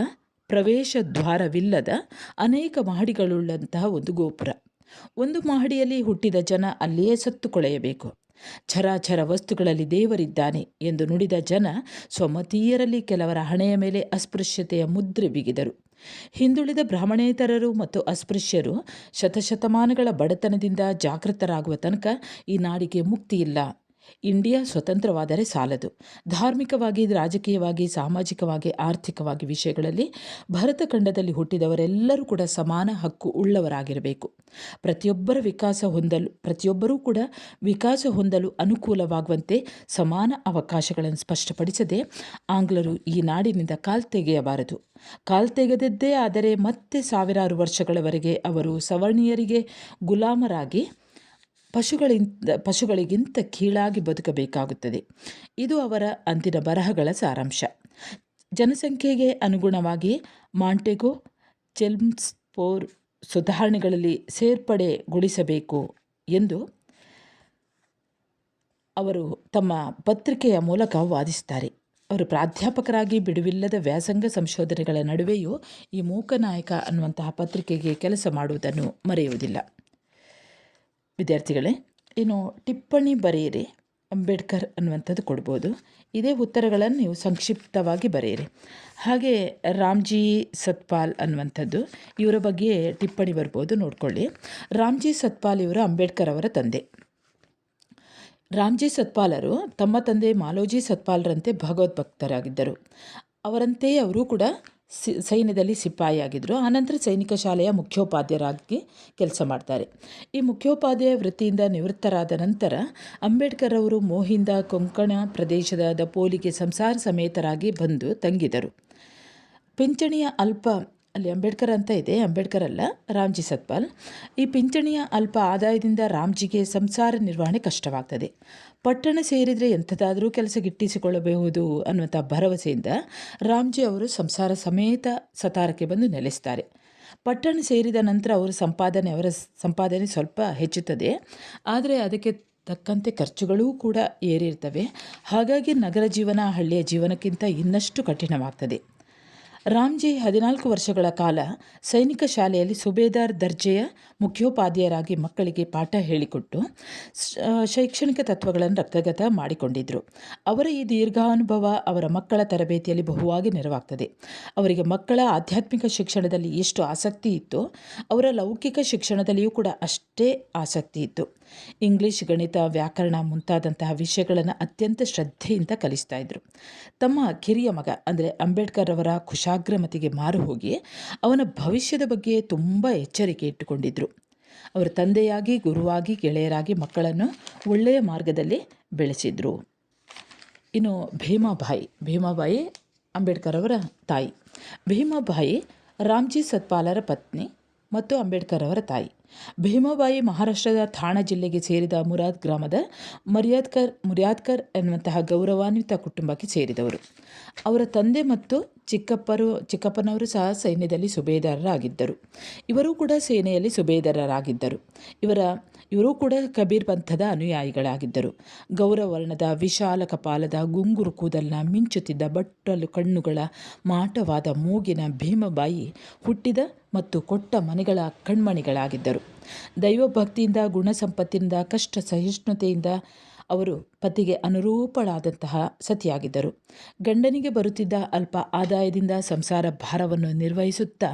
ಪ್ರವೇಶ ದ್ವಾರವಿಲ್ಲದ, ಅನೇಕ ಮಹಡಿಗಳುಳ್ಳಂತಹ ಒಂದು ಗೋಪುರ. ಒಂದು ಮಹಡಿಯಲ್ಲಿ ಹುಟ್ಟಿದ ಜನ ಅಲ್ಲಿಯೇ ಸತ್ತು ಕೊಳೆಯಬೇಕು. ಚರಾಚರ ವಸ್ತುಗಳಲ್ಲಿ ದೇವರಿದ್ದಾನೆ ಎಂದು ನುಡಿದ ಜನ ಸ್ವಮತೀಯರಲ್ಲಿ ಕೆಲವರ ಹಣೆಯ ಮೇಲೆ ಅಸ್ಪೃಶ್ಯತೆಯ ಮುದ್ರೆ ಬಿಗಿದರು. ಹಿಂದುಳಿದ ಬ್ರಾಹ್ಮಣೇತರರು ಮತ್ತು ಅಸ್ಪೃಶ್ಯರು ಶತಶತಮಾನಗಳ ಬಡತನದಿಂದ ಜಾಗೃತರಾಗುವ ತನಕ ಈ ನಾಡಿಗೆ ಮುಕ್ತಿಯಿಲ್ಲ. ಇಂಡಿಯಾ ಸ್ವತಂತ್ರವಾದರೆ ಸಾಲದು. ಧಾರ್ಮಿಕವಾಗಿ, ರಾಜಕೀಯವಾಗಿ, ಸಾಮಾಜಿಕವಾಗಿ, ಆರ್ಥಿಕವಾಗಿ ವಿಷಯಗಳಲ್ಲಿ ಭರತ ಖಂಡದಲ್ಲಿ ಹುಟ್ಟಿದವರೆಲ್ಲರೂ ಕೂಡ ಸಮಾನ ಹಕ್ಕು ಉಳ್ಳವರಾಗಿರಬೇಕು. ಪ್ರತಿಯೊಬ್ಬರ ವಿಕಾಸ ಹೊಂದಲು, ಪ್ರತಿಯೊಬ್ಬರೂ ಕೂಡ ವಿಕಾಸ ಹೊಂದಲು ಅನುಕೂಲವಾಗುವಂತೆ ಸಮಾನ ಅವಕಾಶಗಳನ್ನು ಸ್ಪಷ್ಟಪಡಿಸದೆ ಆಂಗ್ಲರು ಈ ನಾಡಿನಿಂದ ಕಾಲ್ ತೆಗೆಯಬಾರದು. ಕಾಲ್ ತೆಗೆದದ್ದೇ ಆದರೆ ಮತ್ತೆ ಸಾವಿರಾರು ವರ್ಷಗಳವರೆಗೆ ಅವರು ಸವರ್ಣೀಯರಿಗೆ ಗುಲಾಮರಾಗಿ ಪಶುಗಳಿಂದ, ಪಶುಗಳಿಗಿಂತ ಕೀಳಾಗಿ ಬದುಕಬೇಕಾಗುತ್ತದೆ. ಇದು ಅವರ ಅಂದಿನ ಬರಹಗಳ ಸಾರಾಂಶ. ಜನಸಂಖ್ಯೆಗೆ ಅನುಗುಣವಾಗಿ ಮಾಂಟೆಗೋ ಚೆಲ್ಮ್ಸ್ಪೋರ್ ಸುಧಾರಣೆಗಳಲ್ಲಿ ಸೇರ್ಪಡೆಗೊಳಿಸಬೇಕು ಎಂದು ಅವರು ತಮ್ಮ ಪತ್ರಿಕೆಯ ಮೂಲಕ ವಾದಿಸುತ್ತಾರೆ. ಅವರು ಪ್ರಾಧ್ಯಾಪಕರಾಗಿ ಬಿಡುವಿಲ್ಲದ ವ್ಯಾಸಂಗ ಸಂಶೋಧನೆಗಳ ನಡುವೆಯೂ ಈ ಮೂಕನಾಯಕ ಅನ್ನುವಂತಹ ಪತ್ರಿಕೆಗೆ ಕೆಲಸ ಮಾಡುವುದನ್ನು ಮರೆಯುವುದಿಲ್ಲ. ವಿದ್ಯಾರ್ಥಿಗಳೇ, ಏನು ಟಿಪ್ಪಣಿ ಬರೆಯಿರಿ, ಅಂಬೇಡ್ಕರ್ ಅನ್ನುವಂಥದ್ದು ಕೊಡ್ಬೋದು. ಇದೇ ಉತ್ತರಗಳನ್ನು ನೀವು ಸಂಕ್ಷಿಪ್ತವಾಗಿ ಬರೆಯಿರಿ. ಹಾಗೆ ರಾಮ್ಜಿ ಸತ್ಪಾಲ್ ಅನ್ನುವಂಥದ್ದು, ಇವರ ಬಗ್ಗೆ ಟಿಪ್ಪಣಿ ಬರ್ಬೋದು, ನೋಡ್ಕೊಳ್ಳಿ. ರಾಮ್ಜಿ ಸತ್ಪಾಲ್ ಇವರು ಅಂಬೇಡ್ಕರ್ ಅವರ ತಂದೆ. ರಾಮ್ಜಿ ಸತ್ಪಾಲರು ತಮ್ಮ ತಂದೆ ಮಾಲೋಜಿ ಸತ್ಪಾಲ್ರಂತೆ ಭಗವದ್ಭಕ್ತರಾಗಿದ್ದರು. ಅವರಂತೆಯೇ ಅವರು ಕೂಡ ಸಿ, ಸೈನ್ಯದಲ್ಲಿ ಸಿಪಾಯಿಯಾಗಿದ್ದರು ಆನಂತರ ಸೈನಿಕ ಶಾಲೆಯ ಮುಖ್ಯೋಪಾಧ್ಯಾಯರಾಗಿ ಕೆಲಸ ಮಾಡ್ತಾರೆ. ಈ ಮುಖ್ಯೋಪಾಧ್ಯಾಯ ವೃತ್ತಿಯಿಂದ ನಿವೃತ್ತರಾದ ನಂತರ ಅಂಬೇಡ್ಕರ್ ಅವರು ಮೋಹಿಂದ ಕೊಂಕಣ ಪ್ರದೇಶದ ದಪೋಲಿಗೆ ಸಂಸಾರ ಸಮೇತರಾಗಿ ಬಂದು ತಂಗಿದರು. ಪಿಂಚಣಿಯ ಅಲ್ಪ ಅಲ್ಲಿ ಅಂಬೇಡ್ಕರ್ ಅಂತ ಇದೆ, ಅಂಬೇಡ್ಕರ್ ಅಲ್ಲ, ರಾಮ್ಜಿ ಸತ್ಪಾಲ್. ಈ ಪಿಂಚಣಿಯ ಅಲ್ಪ ಆದಾಯದಿಂದ ರಾಮ್ಜಿಗೆ ಸಂಸಾರ ನಿರ್ವಹಣೆ ಕಷ್ಟವಾಗ್ತದೆ. ಪಟ್ಟಣ ಸೇರಿದರೆ ಎಂಥದಾದರೂ ಕೆಲಸ ಗಿಟ್ಟಿಸಿಕೊಳ್ಳಬಹುದು ಅನ್ನುವಂಥ ಭರವಸೆಯಿಂದ ರಾಮ್ಜಿ ಅವರು ಸಂಸಾರ ಸಮೇತ ಸತಾರಕ್ಕೆ ಬಂದು ನೆಲೆಸ್ತಾರೆ. ಪಟ್ಟಣ ಸೇರಿದ ನಂತರ ಅವರ ಸಂಪಾದನೆ ಅವರ ಸಂಪಾದನೆ ಸ್ವಲ್ಪ ಹೆಚ್ಚುತ್ತದೆ. ಆದರೆ ಅದಕ್ಕೆ ತಕ್ಕಂತೆ ಖರ್ಚುಗಳೂ ಕೂಡ ಏರಿರ್ತವೆ. ಹಾಗಾಗಿ ನಗರ ಜೀವನ ಹಳ್ಳಿಯ ಜೀವನಕ್ಕಿಂತ ಇನ್ನಷ್ಟು ಕಠಿಣವಾಗ್ತದೆ. ರಾಮ್ಜಿ ಹದಿನಾಲ್ಕು ವರ್ಷಗಳ ಕಾಲ ಸೈನಿಕ ಶಾಲೆಯಲ್ಲಿ ಸುಬೇದಾರ್ ದರ್ಜೆಯ ಮುಖ್ಯೋಪಾಧ್ಯಾಯರಾಗಿ ಮಕ್ಕಳಿಗೆ ಪಾಠ ಹೇಳಿಕೊಟ್ಟು ಶೈಕ್ಷಣಿಕ ತತ್ವಗಳನ್ನು ರಕ್ತಗತ ಮಾಡಿಕೊಂಡಿದ್ದರು ಅವರ ಈ ದೀರ್ಘಾನುಭವ ಅವರ ಮಕ್ಕಳ ತರಬೇತಿಯಲ್ಲಿ ಬಹುವಾಗಿ ನೆರವಾಗ್ತದೆ. ಅವರಿಗೆ ಮಕ್ಕಳ ಆಧ್ಯಾತ್ಮಿಕ ಶಿಕ್ಷಣದಲ್ಲಿ ಎಷ್ಟು ಆಸಕ್ತಿ ಇತ್ತು ಅವರ ಲೌಕಿಕ ಶಿಕ್ಷಣದಲ್ಲಿಯೂ ಕೂಡ ಅಷ್ಟೇ ಆಸಕ್ತಿ ಇತ್ತು. ಇಂಗ್ಲಿಷ್ ಗಣಿತ, ವ್ಯಾಕರಣ ಮುಂತಾದಂತಹ ವಿಷಯಗಳನ್ನು ಅತ್ಯಂತ ಶ್ರದ್ಧೆಯಿಂದ ಕಲಿಸ್ತಾ ಇದ್ರು. ತಮ್ಮ ಕಿರಿಯ ಮಗ ಅಂದರೆ ಅಂಬೇಡ್ಕರ್ ಅವರ ಕುಶಾಗ್ರಮತಿಗೆ ಮಾರು ಹೋಗಿ ಅವನ ಭವಿಷ್ಯದ ಬಗ್ಗೆ ತುಂಬ ಎಚ್ಚರಿಕೆ ಇಟ್ಟುಕೊಂಡಿದ್ದರು ಅವರ ತಂದೆಯಾಗಿ, ಗುರುವಾಗಿ, ಗೆಳೆಯರಾಗಿ ಮಕ್ಕಳನ್ನು ಒಳ್ಳೆಯ ಮಾರ್ಗದಲ್ಲಿ ಬೆಳೆಸಿದರು. ಇನ್ನು ಭೀಮಾಬಾಯಿ ಭೀಮಾಬಾಯಿ ಅಂಬೇಡ್ಕರ್ ಅವರ ತಾಯಿ. ಭೀಮಾಬಾಯಿ ರಾಮ್ಜಿ ಸತ್ಪಾಲರ ಪತ್ನಿ ಮತ್ತು ಅಂಬೇಡ್ಕರ್ ಅವರ ತಾಯಿ. ಭೀಮಾಬಾಯಿ ಮಹಾರಾಷ್ಟ್ರದ ಥಾಣ ಜಿಲ್ಲೆಗೆ ಸೇರಿದ ಮುರಾದ್ ಗ್ರಾಮದ ಮರ್ಯಾದ್ಕರ್ ಮುರ್ಯಾದ್ಕರ್ ಎನ್ನುವಂತಹ ಗೌರವಾನ್ವಿತ ಕುಟುಂಬಕ್ಕೆ ಸೇರಿದವರು. ಅವರ ತಂದೆ ಮತ್ತು ಚಿಕ್ಕಪ್ಪರು, ಚಿಕ್ಕಪ್ಪನವರು ಸಹ ಸೈನ್ಯದಲ್ಲಿ ಸುಬೇದಾರರಾಗಿದ್ದರು. ಇವರೂ ಕೂಡ ಸೇನೆಯಲ್ಲಿ ಸುಬೇದಾರರಾಗಿದ್ದರು. ಇವರ, ಇವರೂ ಕೂಡ ಕಬೀರ್ ಪಂಥದ ಅನುಯಾಯಿಗಳಾಗಿದ್ದರು. ಗೌರವರ್ಣದ ವಿಶಾಲ ಕಪಾಲದ ಗುಂಗುರು ಕೂದಲಿನ ಮಿಂಚುತ್ತಿದ್ದ ಬಟ್ಟಲು ಕಣ್ಣುಗಳ ಮಾಟವಾದ ಮೂಗಿನ ಭೀಮಬಾಯಿ ಹುಟ್ಟಿದ ಮತ್ತು ಕೊಟ್ಟ ಮನೆಗಳ ಕಣ್ಮಣಿಗಳಾಗಿದ್ದರು. ದೈವಭಕ್ತಿಯಿಂದ ಗುಣಸಂಪತ್ತಿನಿಂದ ಕಷ್ಟ ಸಹಿಷ್ಣುತೆಯಿಂದ ಅವರು ಪತಿಗೆ ಅನುರೂಪಳಾದಂತಹ ಸತಿಯಾಗಿದ್ದರು. ಗಂಡನಿಗೆ ಬರುತ್ತಿದ್ದ ಅಲ್ಪ ಆದಾಯದಿಂದ ಸಂಸಾರ ಭಾರವನ್ನು ನಿರ್ವಹಿಸುತ್ತಾ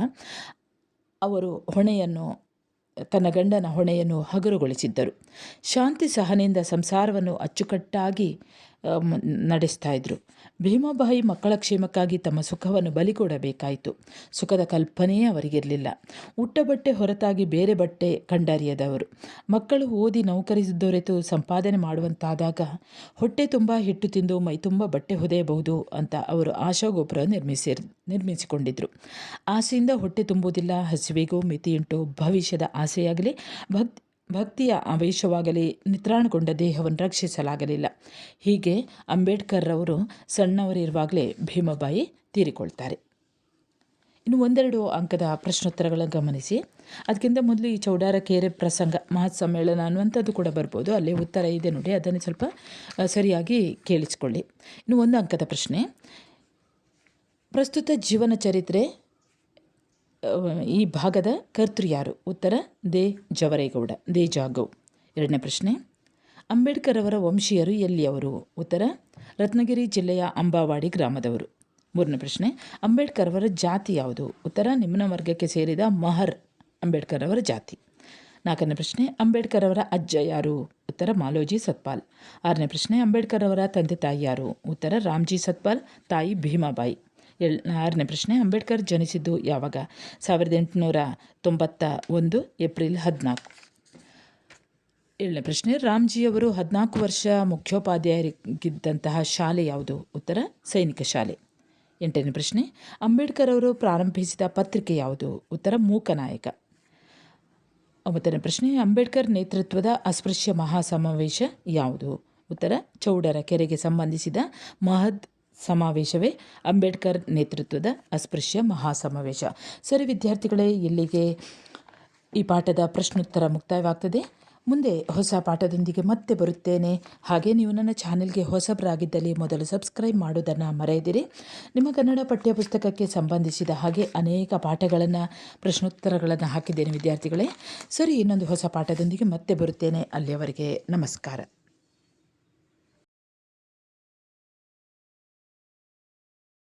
ಅವರು ಹೊಣೆಯನ್ನು, ತನ್ನ ಗಂಡನ ಹೊಣೆಯನ್ನು ಹಗುರುಗೊಳಿಸಿದ್ದರು. ಶಾಂತಿ ಸಹನೆಯಿಂದ ಸಂಸಾರವನ್ನು ಅಚ್ಚುಕಟ್ಟಾಗಿ ನಡೆಸ್ತಾ ಇದ್ದರು ಭೀಮಾಬಾಯಿ ಮಕ್ಕಳ ಕ್ಷೇಮಕ್ಕಾಗಿ ತಮ್ಮ ಸುಖವನ್ನು ಬಲಿಕೊಡಬೇಕಾಯಿತು ಸುಖದ ಕಲ್ಪನೆಯೇ ಅವರಿಗಿರಲಿಲ್ಲ. ಉಟ್ಟ ಬಟ್ಟೆ ಹೊರತಾಗಿ ಬೇರೆ ಬಟ್ಟೆ ಕಂಡರಿಯದವರು. ಮಕ್ಕಳು ಓದಿ ನೌಕರಿ ದೊರೆತು ಸಂಪಾದನೆ ಮಾಡುವಂತಾದಾಗ ಹೊಟ್ಟೆ ತುಂಬ ಹಿಟ್ಟು ತಿಂದು ಮೈ ತುಂಬ ಬಟ್ಟೆ ಹೊದೆಯಬಹುದು ಅಂತ ಅವರು ಆಶಾಗೋಪುರ ನಿರ್ಮಿಸಿ ನಿರ್ಮಿಸಿಕೊಂಡಿದ್ದರು ಆಸೆಯಿಂದ ಹೊಟ್ಟೆ ತುಂಬುವುದಿಲ್ಲ, ಹಸಿವೆಗೂ ಮಿತಿಯುಂಟು, ಭವಿಷ್ಯದ ಆಸೆಯಾಗಲಿ, ಭಕ್ತಿ ಭಕ್ತಿಯ ಆವೇಶವಾಗಲಿ, ನಿತ್ರಾಣಗೊಂಡ ದೇಹವನ್ನು ರಕ್ಷಿಸಲಾಗಲಿಲ್ಲ. ಹೀಗೆ ಅಂಬೇಡ್ಕರ್ ಅಂಬೇಡ್ಕರ್ರವರು ಸಣ್ಣವರಿರುವಾಗಲೇ ಭೀಮಬಾಯಿ ತೀರಿಕೊಳ್ತಾರೆ. ಇನ್ನು ಒಂದೆರಡು ಅಂಕದ ಪ್ರಶ್ನೋತ್ತರಗಳನ್ನು ಗಮನಿಸಿ. ಅದಕ್ಕಿಂತ ಮೊದಲು ಈ ಚೌಡಾರ ಕೇರೆ ಪ್ರಸಂಗ ಮಹತ್ ಸಮ್ಮೇಳನ ಅನ್ನುವಂಥದ್ದು ಕೂಡ ಬರ್ಬೋದು. ಅಲ್ಲಿ ಉತ್ತರ ಇದೆ ನೋಡಿ, ಅದನ್ನು ಸ್ವಲ್ಪ ಸರಿಯಾಗಿ ಕೇಳಿಸ್ಕೊಳ್ಳಿ. ಇನ್ನು ಒಂದು ಅಂಕದ ಪ್ರಶ್ನೆ. ಪ್ರಸ್ತುತ ಜೀವನ ಚರಿತ್ರೆ ಈ ಭಾಗದ ಕರ್ತೃ ಯಾರು? ಉತ್ತರ, ದೇ ಜವರೇಗೌಡ, ದೇ ಜಾಗವ್ ಎರಡನೇ ಪ್ರಶ್ನೆ, ಅಂಬೇಡ್ಕರ್ ಅವರ ವಂಶೀಯರು ಎಲ್ಲಿಯವರು ಉತ್ತರ, ರತ್ನಗಿರಿ ಜಿಲ್ಲೆಯ ಅಂಬಾವಾಡಿ ಗ್ರಾಮದವರು. ಮೂರನೇ ಪ್ರಶ್ನೆ, ಅಂಬೇಡ್ಕರ್ ಅವರ ಜಾತಿ ಯಾವುದು? ಉತ್ತರ ನಿಮ್ನ ವರ್ಗಕ್ಕೆ ಸೇರಿದ ಮಹರ್ ಅಂಬೇಡ್ಕರ್ ಅವರ ಜಾತಿ. ನಾಲ್ಕನೇ ಪ್ರಶ್ನೆ, ಅಂಬೇಡ್ಕರ್ ಅವರ ಅಜ್ಜ ಯಾರು? ಉತ್ತರ, ಮಾಲೋಜಿ ಸತ್ಪಾಲ್. ಆರನೇ ಪ್ರಶ್ನೆ, ಅಂಬೇಡ್ಕರ್ ಅವರ ತಂದೆ ತಾಯಿ ಯಾರು? ಉತ್ತರ, ರಾಮ್ಜಿ ಸತ್ಪಾಲ್, ತಾಯಿ ಭೀಮಾಬಾಯಿ. ಎಳ್ ಆರನೇ ಪ್ರಶ್ನೆ, ಅಂಬೇಡ್ಕರ್ ಜನಿಸಿದ್ದು ಯಾವಾಗ? ಸಾವಿರದ ಎಂಟುನೂರ ತೊಂಬತ್ತ ಒಂದು, ಏಪ್ರಿಲ್ ಹದಿನಾಲ್ಕು. ಏಳನೇ ಪ್ರಶ್ನೆ, ರಾಮ್ಜಿಯವರು ಹದಿನಾಲ್ಕು ವರ್ಷ ಮುಖ್ಯೋಪಾಧ್ಯಾಯರಿಗಿದ್ದಂತಹ ಶಾಲೆ ಯಾವುದು? ಉತ್ತರ, ಸೈನಿಕ ಶಾಲೆ. ಎಂಟನೇ ಪ್ರಶ್ನೆ, ಅಂಬೇಡ್ಕರ್ ಅವರು ಪ್ರಾರಂಭಿಸಿದ ಪತ್ರಿಕೆ ಯಾವುದು? ಉತ್ತರ, ಮೂಕನಾಯಕ. ಒಂಬತ್ತನೇ ಪ್ರಶ್ನೆ, ಅಂಬೇಡ್ಕರ್ ನೇತೃತ್ವದ ಅಸ್ಪೃಶ್ಯ ಮಹಾಸಮಾವೇಶ ಯಾವುದು? ಉತ್ತರ, ಚೌಡರ ಕೆರೆಗೆ ಸಂಬಂಧಿಸಿದ ಮಹದ್ ಸಮಾವೇಶವೇ ಅಂಬೇಡ್ಕರ್ ನೇತೃತ್ವದ ಅಸ್ಪೃಶ್ಯ ಮಹಾಸಮಾವೇಶ. ಸರಿ ವಿದ್ಯಾರ್ಥಿಗಳೇ, ಇಲ್ಲಿಗೆ ಈ ಪಾಠದ ಪ್ರಶ್ನೋತ್ತರ ಮುಕ್ತಾಯವಾಗ್ತದೆ. ಮುಂದೆ ಹೊಸ ಪಾಠದೊಂದಿಗೆ ಮತ್ತೆ ಬರುತ್ತೇನೆ. ಹಾಗೆ ನೀವು ನನ್ನ ಚಾನೆಲ್ಗೆ ಹೊಸಬರಾಗಿದ್ದಲ್ಲಿ ಮೊದಲು ಸಬ್ಸ್ಕ್ರೈಬ್ ಮಾಡೋದನ್ನು ಮರೆಯದಿರಿ. ನಿಮ್ಮ ಕನ್ನಡ ಪಠ್ಯಪುಸ್ತಕಕ್ಕೆ ಸಂಬಂಧಿಸಿದ ಹಾಗೆ ಅನೇಕ ಪಾಠಗಳನ್ನು, ಪ್ರಶ್ನೋತ್ತರಗಳನ್ನು ಹಾಕಿದ್ದೇನೆ ವಿದ್ಯಾರ್ಥಿಗಳೇ. ಸರಿ, ಇನ್ನೊಂದು ಹೊಸ ಪಾಠದೊಂದಿಗೆ ಮತ್ತೆ ಬರುತ್ತೇನೆ. ಅಲ್ಲಿಯವರೆಗೆ ನಮಸ್ಕಾರ.